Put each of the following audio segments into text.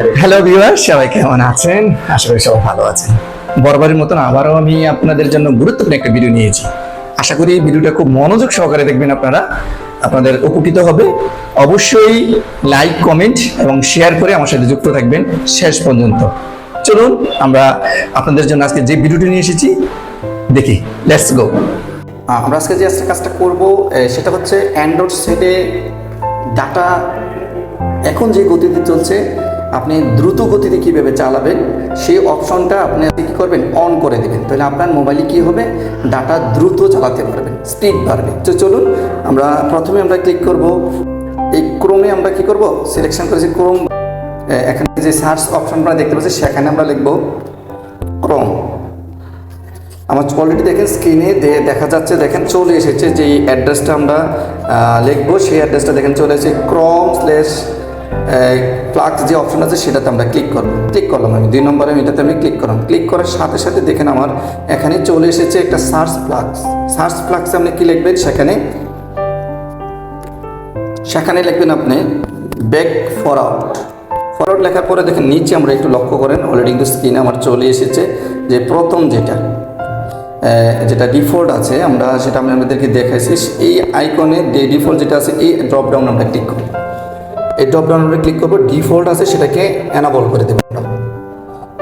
Hello viewer সবাই কেমন আছেন? আশা করি সবাই ভালো আছেন। বরাবরের মতন আবারও আমি আপনাদের জন্য গুরুত্বপূর্ণ একটা ভিডিও নিয়েছি। আশা করি এই ভিডিওটা খুব মনোযোগ সহকারে দেখবেন আপনারা। আপনাদের উপকৃত হবে। অবশ্যই লাইক কমেন্ট এবং শেয়ার করে আমার সাথে যুক্ত থাকবেন শেষ পর্যন্ত। চলুন, আমরা আপনাদের জন্য আজকে যে ভিডিওটি নিয়ে এসেছি, দেখি। লেটস গো আমরা আজকে যে কাজটা করব সেটা হচ্ছে অ্যান্ড্রয়েড সেটে ডাটা এখন যে গতিতে চলছে আপনি দ্রুত গতিতে কীভাবে চালাবেন, সেই অপশনটা আপনি কী করবেন? অন করে দেবেন। তাহলে আপনার মোবাইলে কী হবে? ডাটা দ্রুত চালাতে পারবেন। স্পিড বাড়বে। তো চলুন, আমরা প্রথমে আমরা ক্লিক করব। এই ক্রোমে আমরা কি করব? সিলেকশন করেছি ক্রোম। এখানে যে সার্চ অপশনটা দেখতে পাচ্ছি সেখানে আমরা লিখব ক্রোম। আমার অলরেডি দেখেন স্ক্রিনে দেখা যাচ্ছে, দেখেন চলে এসেছে যে অ্যাড্রেসটা আমরা লিখব, সেই অ্যাড্রেসটা দেখেন চলে এসেছে, ক্রম স্ল্যাশ প্লাক্স যে অপশন আছে সেটাতে আমরা ক্লিক করব। ক্লিক করলাম আমি। দুই নম্বরে আমি এটাতে আমি ক্লিক করলাম। ক্লিক করার সাথে সাথে দেখেন আমার এখানে চলে এসেছে একটা সার্চ প্লাক্স সার্চ প্লাক্সে আপনি কী লিখবেন? সেখানে সেখানে লিখবেন আপনি ব্যাক ফরওয়ার্ড ফরওয়ার্ড লেখার পরে দেখেন নিচে আমরা একটু লক্ষ্য করেন। অলরেডি কিন্তু স্ক্রিনে আমার চলে এসেছে যে প্রথম যেটা যেটা ডিফল্ট আছে, আমরা সেটা আমি আপনাদেরকে দেখাইছি। এই আইকনে যে ডিফল্ট যেটা আছে, এই ড্রপডাউন আমরা ক্লিক করব। এই ড্রপ ডাউন আমরা ক্লিক করব ডিফল্ট আছে, সেটাকে অ্যানাবল করে দেবেন আমরা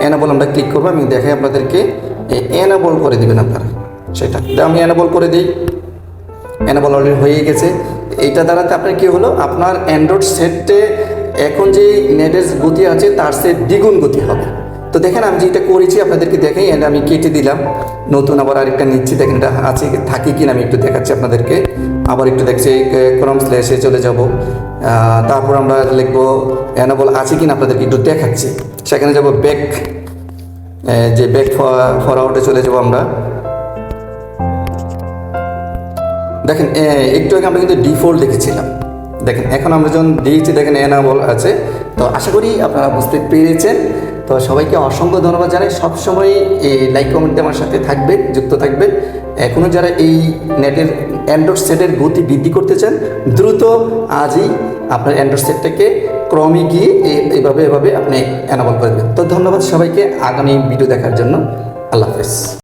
অ্যানাবল আমরা ক্লিক করব, আমি দেখাই আপনাদেরকে, এই অ্যানাবল করে দেবেন আপনারা। সেটা আমি অ্যানাবল করে দিই। অ্যানাবল অলরেডি হয়ে গেছে। এইটা দ্বারাতে আপনার কি হলো? আপনার অ্যান্ড্রয়েড সেটে এখন যে নেটের গতি আছে, তার সে দ্বিগুণ গতি হবে। তো দেখেন, আমি যেটা করেছি, আপনাদেরকে দেখাই এটা আমি কেটে দিলাম। নতুন আবার আরেকটা নিচ্ছি, দেখেন এটা আছে, থাকে কি না আমি একটু দেখাচ্ছি আপনাদেরকে। আবার একটু দেখছি ক্রম স্ল্যাশে চলে যাব। তারপর আমরা লিখব অ্যানাবল আছে কি না আপনাদেরকে একটু দেখাচ্ছি। সেখানে যাব ব্যাক যে ব্যাক ফরওয়ার্ডে চলে যাব আমরা। দেখেন একটু আগে আমরা কিন্তু ডিফল্ট দেখেছিলাম। দেখেন, এখন আমরা যখন দিয়েছি, দেখেন এনাবল আছে। তো আশা করি আপনারা বুঝতে পেরেছেন। তো সবাইকে অসংখ্য ধন্যবাদ জানাই। সবসময় এই লাইক কমেন্ট আমার সাথে থাকবেন, যুক্ত থাকবেন। এখনও যারা এই নেটের অ্যান্ড্রয়েড সেটের গতি বৃদ্ধি করতে চান, দ্রুত আজই আপনার অ্যান্ড্রয়েড সেটটাকে ক্রমে গিয়ে এভাবে এভাবে আপনি অ্যানাবল করে দেবেন। তো ধন্যবাদ সবাইকে আগামী ভিডিও দেখার জন্য। আল্লাহ হাফেজ।